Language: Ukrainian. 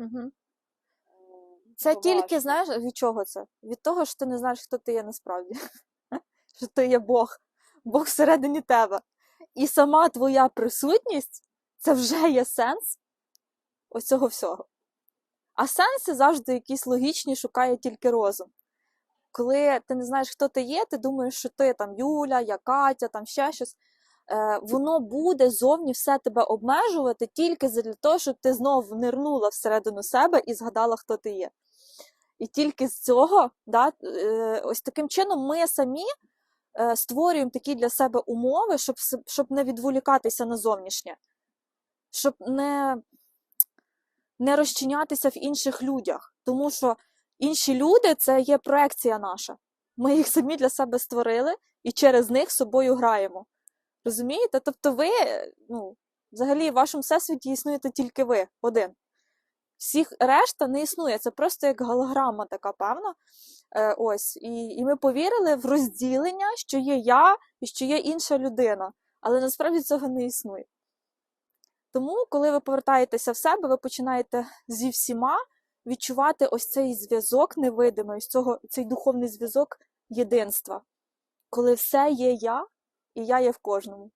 Угу. Це типу, тільки, важко. знаєш, від чого це? Від того, що ти не знаєш, хто ти є насправді. Що ти є Бог, Бог всередині тебе. І сама твоя присутність це вже є сенс ось цього всього. А сенси завжди якісь логічні шукає тільки розум. Коли ти не знаєш, хто ти є, ти думаєш, що ти там Юля, я Катя, там ще щось. Е, воно буде зовні все тебе обмежувати тільки для того, щоб ти знов нирнула всередину себе і згадала, хто ти є. І тільки з цього, да, е, ось таким чином, ми самі е, створюємо такі для себе умови, щоб, щоб не відволікатися на зовнішнє, щоб не, не розчинятися в інших людях. Тому що інші люди це є проекція наша. Ми їх самі для себе створили і через них собою граємо. Розумієте? Тобто ви, ну, взагалі, в вашому всесвіті існуєте тільки ви один. Всіх решта не існує. Це просто як голограма така певна. Е, ось. І, і ми повірили в розділення, що є я і що є інша людина. Але насправді цього не існує. Тому, коли ви повертаєтеся в себе, ви починаєте зі всіма відчувати ось цей зв'язок невидимий, ось цього, цей духовний зв'язок єдинства, коли все є я, і я є в кожному.